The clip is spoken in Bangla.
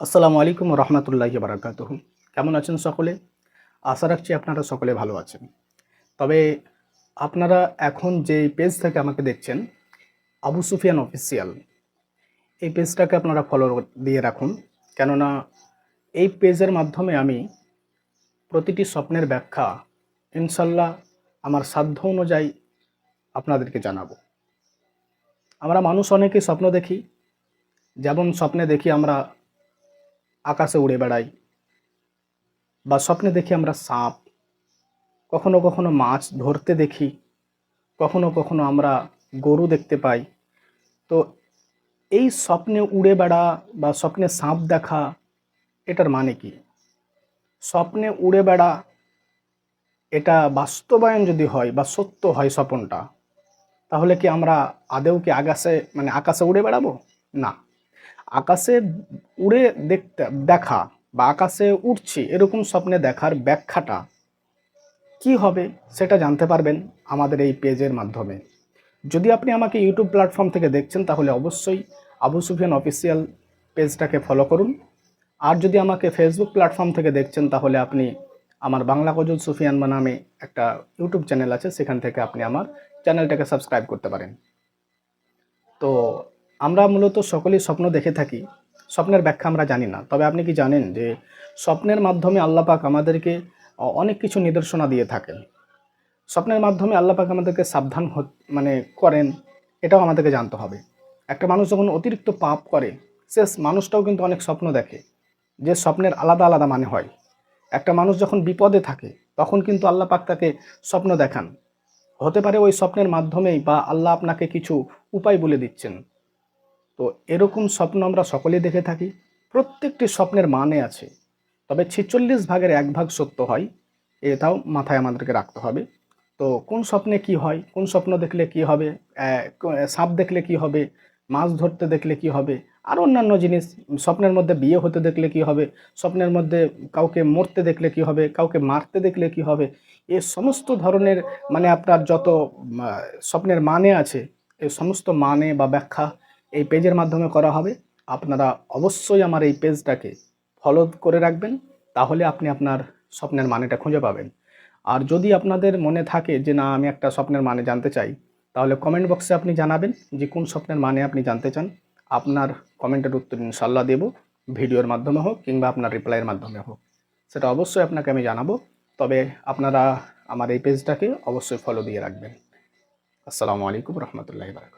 আসসালামু আলাইকুম রহমতুল্লাহ বারাকাত কেমন আছেন সকলে? আশা রাখছি আপনারা সকলে ভালো আছেন। তবে আপনারা এখন যে পেজ থেকে আমাকে দেখছেন, আবু সুফিয়ান অফিসিয়াল, এই পেজটাকে আপনারা ফলো দিয়ে রাখুন। কেননা এই পেজের মাধ্যমে আমি প্রতিটি স্বপ্নের ব্যাখ্যা ইনশাল্লাহ আমার সাধ্য অনুযায়ী আপনাদেরকে জানাব। আমরা মানুষ অনেকে স্বপ্ন দেখি, যেমন স্বপ্নে দেখি আমরা আকাশে উড়ে বেড়াই বা স্বপ্নে দেখি আমরা সাপ। কখনো কখনো মাছ ধরতে দেখি, কখনো কখনো আমরা গরু দেখতে পাই। তো এই স্বপ্নে উড়ে বেড়া বা স্বপ্নে সাপ দেখা, এটার মানে কি? স্বপ্নে উড়ে বেড়া, এটা বাস্তবায়ন যদি হয় বা সত্য হয় স্বপনটা, তাহলে কি আমরা আদেও কি আকাশে মানে আকাশে উড়ে বেড়াবো? না। আকাশে উড়ে দেখতে, দেখা বা আকাশে উড়ছি এরকম স্বপ্নে দেখার ব্যাখ্যাটা কি হবে সেটা জানতে পারবেন আমাদের এই পেজের মাধ্যমে। যদি আপনি আমাকে ইউটিউব প্ল্যাটফর্ম থেকে দেখছেন, তাহলে অবশ্যই আবু সুফিয়ান অফিসিয়াল পেজটাকে ফলো করুন। আর যদি আমাকে ফেসবুক প্ল্যাটফর্ম থেকে দেখছেন, তাহলে আপনি আমার বাংলা গজল সুফিয়ান বা নামে একটা ইউটিউব চ্যানেল আছে, সেখান থেকে আপনি আমার চ্যানেলটাকে সাবস্ক্রাইব করতে পারেন। তো আমরা মূলত সকলেই স্বপ্ন দেখে থাকি। স্বপ্নের ব্যাখ্যা আমরা জানি না। তবে আপনি কি জানেন যে স্বপ্নের মাধ্যমে আল্লাপাক আমাদেরকে অনেক কিছু নিদর্শনা দিয়ে থাকেন। স্বপ্নের মাধ্যমে আল্লাপাক আমাদেরকে সাবধান মানে করেন, এটাও আমাদেরকে জানতে হবে। একটা মানুষ যখন অতিরিক্ত পাপ করে সে মানুষটাও কিন্তু অনেক স্বপ্ন দেখে, যে স্বপ্নের আলাদা আলাদা মানে হয়। একটা মানুষ যখন বিপদে থাকে, তখন কিন্তু আল্লাহ পাক তাকে স্বপ্ন দেখান। হতে পারে ওই স্বপ্নের মাধ্যমেই বা আল্লাহ আপনাকে কিছু উপায় বলে দিচ্ছেন। তো এরকম স্বপ্ন আমরা সকলেই দেখে থাকি। প্রত্যেকটি স্বপ্নের মানে আছে। তবে ছেচল্লিশ ভাগের এক ভাগ সত্য হয়, এটাও মাথায় আমাদেরকে রাখতে হবে। তো কোন স্বপ্নে কি হয়, কোন স্বপ্ন দেখলে কি হবে সাপ দেখলে কি হবে, মাছ ধরতে দেখলে কি হবে, আর অন্যান্য জিনিস, স্বপ্নের মধ্যে বিয়ে হতে দেখলে কি হবে, স্বপ্নের মধ্যে কাউকে মরতে দেখলে কি হবে, কাউকে মারতে দেখলে কি হবে, এ সমস্ত ধরনের মানে আপনার যত স্বপ্নের মানে আছে, এ সমস্ত মানে বা ব্যাখ্যা এই পেজের মাধ্যমে করা হবে। আপনারা অবশ্যই আমার এই পেজটাকে ফলো করে রাখবেন, তাহলে আপনি আপনার স্বপ্নের মানেটা খুঁজে পাবেন। আর যদি আপনাদের মনে থাকে যে, না, আমি একটা স্বপ্নের মানে জানতে চাই তাহলে কমেন্ট বক্সে আপনি জানাবেন যে, কোন স্বপ্নের মানে আপনি জানতে চান। আপনার কমেন্টের উত্তর ইনশাল্লাহ দেব, ভিডিওর মাধ্যমে হোক কিংবা আপনার রিপ্লাইয়ের মাধ্যমে হোক। সেটা অবশ্যই আপনাকে আমি জানাব, তবে আপনারা আমার এই পেজটাকে অবশ্যই ফলো দিয়ে রাখবেন। আসসালামু আলাইকুম রহমতুল্লাহ বারকাত